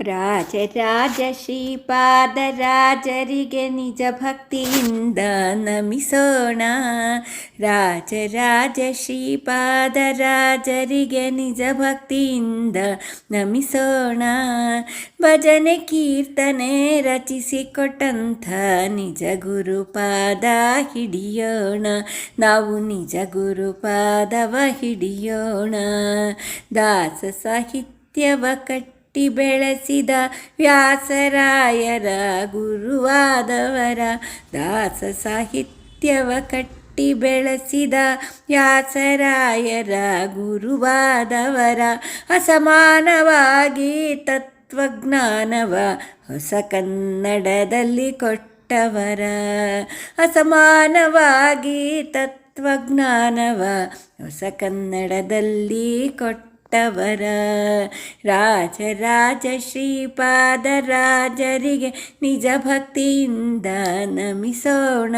ರಾಜರಾಜ ಶ್ರೀಪಾದರಾಜರಿಗೆ ನಿಜ ಭಕ್ತಿಯಿಂದ ನಮಿಸೋಣ. ರಾಜರಾಜ ಶ್ರೀಪಾದರಾಜರಿಗೆ ನಿಜ ಭಕ್ತಿಯಿಂದ ನಮಿಸೋಣ. ಭಜನೆ ಕೀರ್ತನೆ ರಚಿಸಿಕೊಟ್ಟಂಥ ನಿಜ ಗುರುಪಾದ ಹಿಡಿಯೋಣ. ನಾವು ನಿಜ ಗುರುಪಾದವ ಹಿಡಿಯೋಣ. ದಾಸ ಸಾಹಿತ್ಯವ ಕಟ್ಟಿ ಕಟ್ಟಿ ಬೆಳೆಸಿದ ವ್ಯಾಸರಾಯರ ಗುರುವಾದವರ ದಾಸ ಸಾಹಿತ್ಯವ ಕಟ್ಟಿ ಬೆಳೆಸಿದ ವ್ಯಾಸರಾಯರ ಗುರುವಾದವರ ಅಸಮಾನವಾಗಿ ತತ್ವಜ್ಞಾನವ ಹೊಸ ಕನ್ನಡದಲ್ಲಿ ಕೊಟ್ಟವರ ಅಸಮಾನವಾಗಿ ತತ್ವಜ್ಞಾನವ ಹೊಸ ಕನ್ನಡದಲ್ಲಿ ಕೊಟ್ಟ ಕೊಟ್ಟವರ ರಾಜರಾಜ ಶ್ರೀಪಾದರಾಜರಿಗೆ ನಿಜ ಭಕ್ತಿಯಿಂದ ನಮಿಸೋಣ.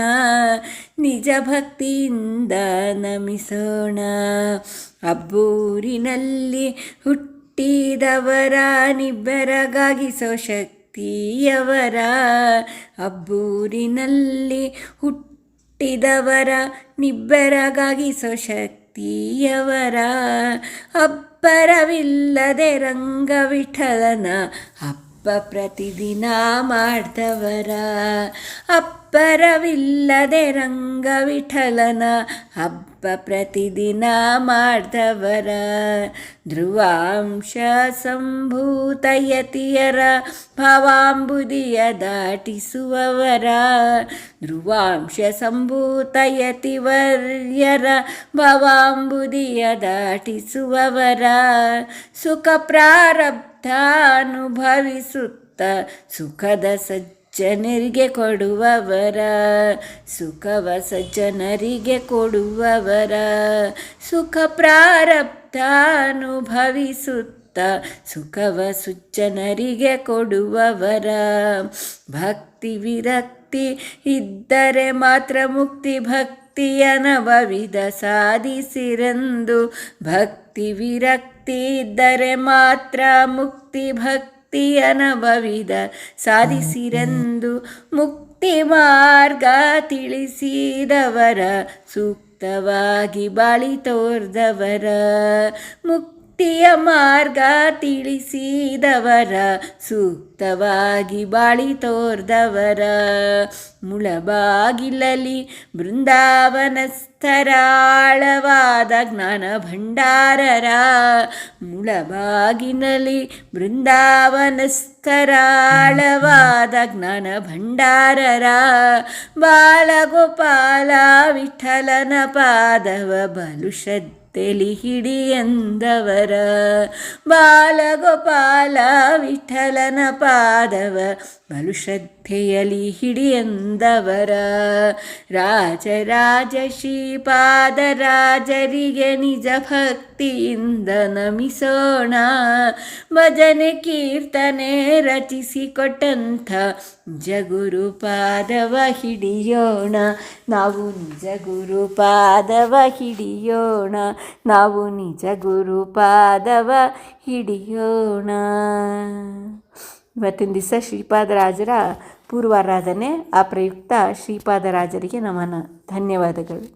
ನಿಜ ಭಕ್ತಿಯಿಂದ ನಮಿಸೋಣ. ಅಬ್ಬೂರಿನಲ್ಲಿ ಹುಟ್ಟಿದವರ ನಿಬ್ಬೆರಗಾಗಿಸೋ ಶಕ್ತಿಯವರ. ಅಬ್ಬೂರಿನಲ್ಲಿ ಹುಟ್ಟಿದವರ ನಿಬ್ಬೆರಗಾಗಿಸೋ ಶಕ್ತಿಯವರ ಅಬ್ಬರವಿಲ್ಲದೆ ರಂಗವಿಠಲನ ಹಬ್ಬ ಪ್ರತಿದಿನ ಮಾಡ್ದವರ. ರಂಗ ವಿಠಲನ ಹಬ್ಬ ಪ್ರತಿದಿನ ಮಾಡ್ದವರ. ಧ್ರುವಾಂಶ ಸಂಭೂತಯತಿಯರ. ಭವಾಂಬುದಿಯ ದಾಟಿಸುವವರ. ಧ್ರುವಾಂಶ ಸಂಭೂತಯತಿವರ್ಯರ. ಭವಾಂಬುದಿಯ ದಾಟಿಸುವವರ. ಸುಖ ಪ್ರಾರಬ್ಧ ಅನುಭವಿಸುತ್ತ ಸುಖದ ಸಜ್ಜನರಿಗೆ ಕೊಡುವವರ, ಸುಖವ ಸಜ್ಜನರಿಗೆ ಕೊಡುವವರ, ಸುಖ ಪ್ರಾರಬ್ಧ ಅನುಭವಿಸುತ್ತ ಸುಖವ ಸುಜ್ಜನರಿಗೆ ಕೊಡುವವರ. ಭಕ್ತಿ ವಿರಕ್ತಿ ಇದ್ದರೆ ಮಾತ್ರ ಮುಕ್ತಿ ಭಕ್ತಿಯ ನವವಿಧ ಸಾಧಿಸಿರೆಂದು ಭಕ್ತಿ ವಿರಕ್ತಿ ಇದ್ದರೆ ಮಾತ್ರ ಮುಕ್ತಿ ಭಕ್ತಿ ಅನುಭವಿದ ಸಾಧಿಸಿರೆಂದು ಮುಕ್ತಿ ಮಾರ್ಗ ತಿಳಿಸಿದವರ ಸೂಕ್ತವಾಗಿ ಬಾಳಿ ತೋರ್ದವರ. ಮುಕ್ತಿಯ ಮಾರ್ಗ ತಿಳಿಸಿದವರ, ಸೂಕ್ತವಾಗಿ ಬಾಳಿ ತೋರ್ದವರ. ಮುಳಬಾಗಿಲಲಿ ಬೃಂದಾವನಸ್ಥರಾಳವಾದ ಜ್ಞಾನ ಭಂಡಾರರ ಮುಳಬಾಗಿನಲ್ಲಿ ಬೃಂದಾವನಸ್ಥರಾಳವಾದ ಜ್ಞಾನ ಭಂಡಾರರ ಬಾಲಗೋಪಾಲ ವಿಠಲನ ಪಾದವ ಬಲು ಹಿಡಿ ಎಂದವರ ಬಾಲಗೋಪಾಲ ವಿಠಲನ ಪಾದವ ಬಲು ಶ್ರದ್ಧೆಯಲಿ ಹಿಡಿ ಎಂದವರ. ರಾಜರಾಜ ಶ್ರೀಪಾದರಾಜರಿಗೆ ನಿಜ ಭಕ್ತಿಯಿಂದ ನಮಿಸೋಣ. ಭಜನೆ, ಕೀರ್ತನೆ ರಚಿಸಿಕೊಟ್ಟಂಥ ಜಗುರುಪಾದವ ಹಿಡಿಯೋಣ. ನಾವು ನಿಜ ಗುರುಪಾದವ ಹಿಡಿಯೋಣ. ನಾವು ನಿಜ ಗುರುಪಾದವ ಹಿಡಿಯೋಣ. ಇವತ್ತಿನ ದಿವಸ ಶ್ರೀಪಾದರಾಜರ ಪೂರ್ವಾರಾಧನೆ ಆ ಪ್ರಯುಕ್ತ ಶ್ರೀಪಾದರಾಜರಿಗೆ ನಮನ. ಧನ್ಯವಾದಗಳು.